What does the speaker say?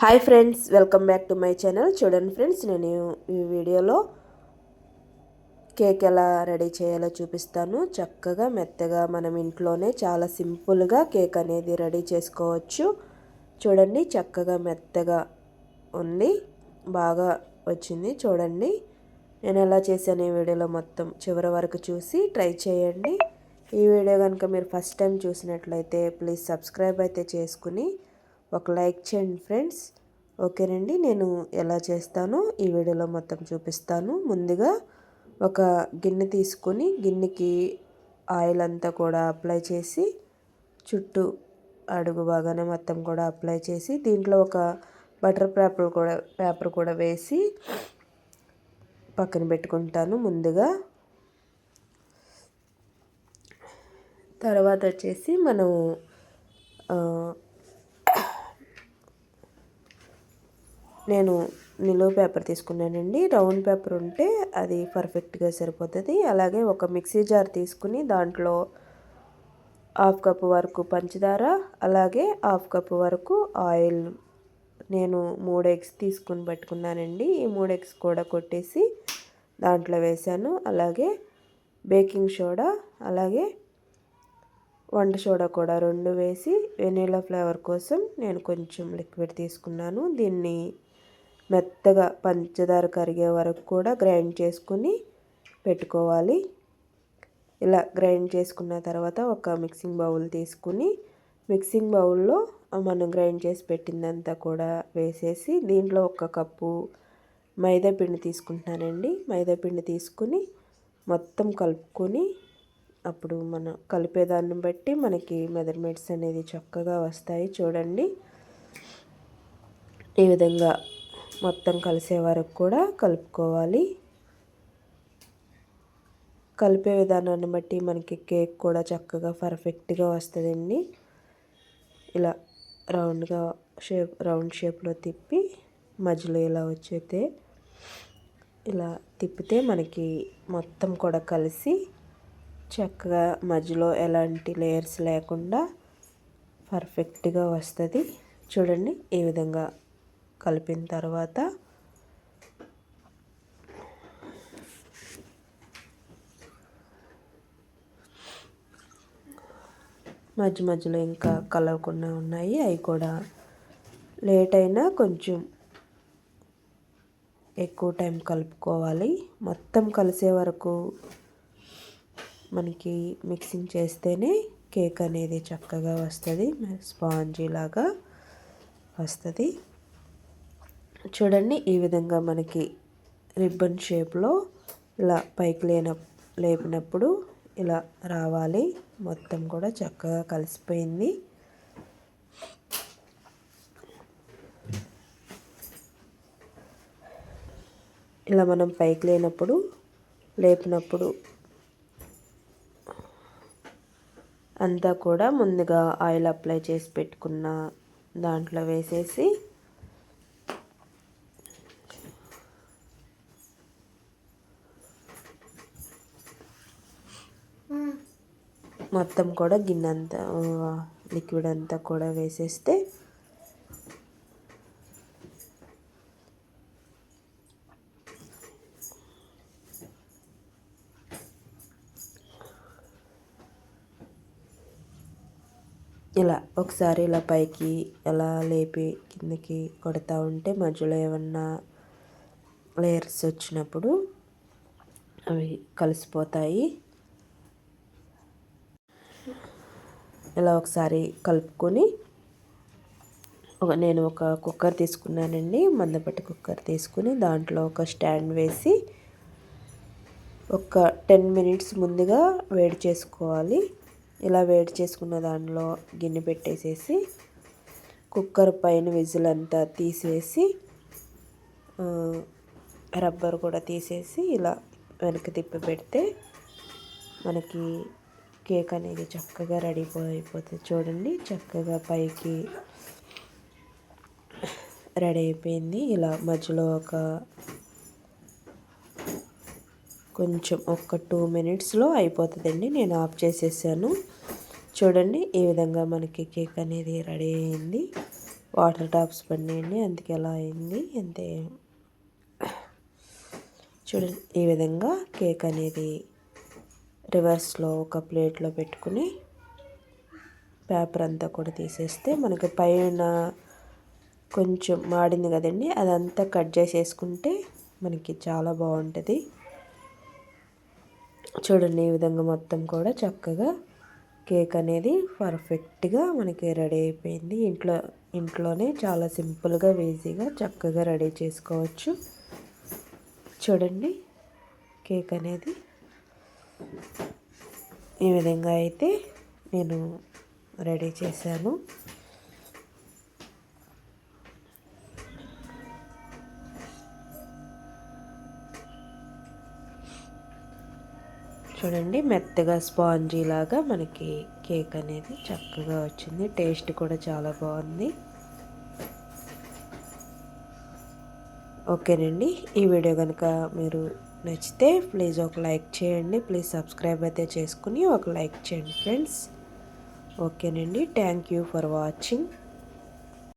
Hi friends welcome back to my channel చూడండి friends నేను ఈ వీడియోలో కేక్ ఎలా రెడీ చేయాలో చూపిస్తాను. చక్కగా మెత్తగా మనం ఇంట్లోనే చాలా సింపుల్గా కేక్ అనేది రెడీ చేసుకోవచ్చు. చూడండి చక్కగా మెత్తగా ఉంది. బాగా వచ్చింది చూడండి. నేను ఎలా చేశాను ఈ వీడియోలో మొత్తం చివరి వరకు చూసి ట్రై చేయండి. ఈ వీడియో కనుక మీరు ఫస్ట్ టైం చూసినట్లయితే ప్లీజ్ సబ్స్క్రైబ్ అయితే చేసుకుని ఒక లైక్ చేయండి ఫ్రెండ్స్. ఓకేనండి నేను ఎలా చేస్తానో ఈ వీడియోలో మొత్తం చూపిస్తాను. ముందుగా ఒక గిన్నె తీసుకొని గిన్నెకి ఆయిల్ అంతా కూడా అప్లై చేసి చుట్టూ అడుగు బాగానే మొత్తం కూడా అప్లై చేసి దీంట్లో ఒక బటర్ పేపర్ కూడా పేపర్ కూడా వేసి పక్కన పెట్టుకుంటాను ముందుగా. తర్వాత వచ్చేసి మనం నేను నిలువ పేపర్ తీసుకున్నానండి. రౌండ్ పేపర్ ఉంటే అది పర్ఫెక్ట్గా సరిపోతుంది. అలాగే ఒక మిక్సీ జార్ తీసుకుని దాంట్లో హాఫ్ కప్ వరకు పంచదార అలాగే హాఫ్ కప్ వరకు ఆయిల్. నేను మూడు ఎగ్స్ తీసుకుని పెట్టుకున్నానండి. ఈ మూడు ఎగ్స్ కూడా కొట్టేసి దాంట్లో వేసాను అలాగే బేకింగ్ సోడా అలాగే వంట సోడా కూడా రెండు వేసి వెనీలా ఫ్లేవర్ కోసం నేను కొంచెం లిక్విడ్ తీసుకున్నాను. దీన్ని మెత్తగా పంచదార కరిగే వరకు కూడా గ్రైండ్ చేసుకుని పెట్టుకోవాలి. ఇలా గ్రైండ్ చేసుకున్న తర్వాత ఒక మిక్సింగ్ బౌల్ తీసుకుని మిక్సింగ్ బౌల్లో మనం గ్రైండ్ చేసి పెట్టిందంతా కూడా వేసేసి దీంట్లో ఒక కప్పు మైదా పిండి తీసుకుంటున్నానండి. మైదా పిండి తీసుకుని మొత్తం కలుపుకొని అప్పుడు మనం కలిపేదాన్ని బట్టి మనకి మెజర్మెంట్స్ అనేది చక్కగా వస్తాయి. చూడండి. ఈ విధంగా మొత్తం కలిసే వరకు కూడా కలుపుకోవాలి. కలిపే విధానాన్ని బట్టి మనకి కేక్ కూడా చక్కగా పర్ఫెక్ట్గా వస్తుందండి. ఇలా రౌండ్గా షేప్ రౌండ్ షేప్లో తిప్పి మధ్యలో ఇలా వచ్చేతే ఇలా తిప్పితే మనకి మొత్తం కూడా కలిసి చక్కగా మధ్యలో ఎలాంటి లేయర్స్ లేకుండా పర్ఫెక్ట్గా వస్తుంది. చూడండి ఈ విధంగా కలిపిన తర్వాత మధ్య మధ్యలో ఇంకా కలవకుండా ఉన్నాయి. అవి కూడా లేట్ అయినా కొంచెం ఎక్కువ టైం కలుపుకోవాలి. మొత్తం కలిసే వరకు మనకి మిక్సింగ్ చేస్తేనే కేక్ అనేది చక్కగా వస్తుంది. స్పాంజీ లాగా వస్తుంది. చూడండి ఈ విధంగా మనకి రిబ్బన్ షేప్లో ఇలా పైకి లేన లేపినప్పుడు ఇలా రావాలి. మొత్తం కూడా చక్కగా కలిసిపోయింది. ఇలా మనం పైకి లేనప్పుడు లేపినప్పుడు అంతా కూడా ముందుగా ఆయిల్ అప్లై చేసి పెట్టుకున్న దాంట్లో వేసేసి మొత్తం కూడా గిన్నె అంతా లిక్విడ్ అంతా కూడా వేసేస్తే ఇలా ఒకసారి ఇలా పైకి ఎలా లేపి కిందకి కొడతా ఉంటే మధ్యలో ఏమన్నా లేయర్స్ వచ్చినప్పుడు అవి కలిసిపోతాయి. ఇలా ఒకసారి కలుపుకొని ఒక నేను ఒక కుక్కర్ తీసుకున్నానండి మందపట్టి కుక్కర్ తీసుకుని దాంట్లో ఒక స్టాండ్ వేసి ఒక టెన్ మినిట్స్ ముందుగా వేడి చేసుకోవాలి. ఇలా వేడి చేసుకున్న దానిలో గిన్నె పెట్టేసేసి కుక్కర్ పైన విజిల్ అంతా తీసేసి రబ్బర్ కూడా తీసేసి ఇలా వెనక్కి తిప్పి పెడితే మనకి కేక్ అనేది చక్కగా రెడీ అయిపోతుంది చూడండి. చక్కగా పైకి రెడీ అయిపోయింది. ఇలా మధ్యలో ఒక కొంచెం ఒక టూ మినిట్స్లో అయిపోతుందండి. నేను ఆఫ్ చేసేసాను. చూడండి ఈ విధంగా మనకి కేక్ అనేది రెడీ అయింది. వాటర్ టాప్స్ పడినాయండి. అందుకే ఎలా అయింది. అంతే. చూడండి ఈ విధంగా కేక్ అనేది రివర్స్లో ఒక ప్లేట్లో పెట్టుకుని పేపర్ అంతా కూడా తీసేస్తే మనకి పైన కొంచెం మాడింది కదండి అదంతా కట్ చేసేసుకుంటే మనకి చాలా బాగుంటుంది. చూడండి ఈ విధంగా మొత్తం కూడా చక్కగా కేక్ అనేది పర్ఫెక్ట్గా మనకి రెడీ అయిపోయింది. ఇంట్లో ఇంట్లోనే చాలా సింపుల్గా ఈజీగా చక్కగా రెడీ చేసుకోవచ్చు. చూడండి కేక్ అనేది ఈ విధంగా అయితే నేను రెడీ చేశాను. చూడండి మెత్తగా స్పాంజీ లాగా మనకి కేక్ అనేది చక్కగా వచ్చింది. టేస్ట్ కూడా చాలా బాగుంది. ఓకేనండి ఈ వీడియో కనుక మీరు నచ్చితే ప్లీజ్ ఒక లైక్ చేయండి. ప్లీజ్ సబ్స్క్రైబ్ అయితే చేసుకుని ఒక లైక్ చేయండి ఫ్రెండ్స్. ఓకేనండి. Thank you for watching.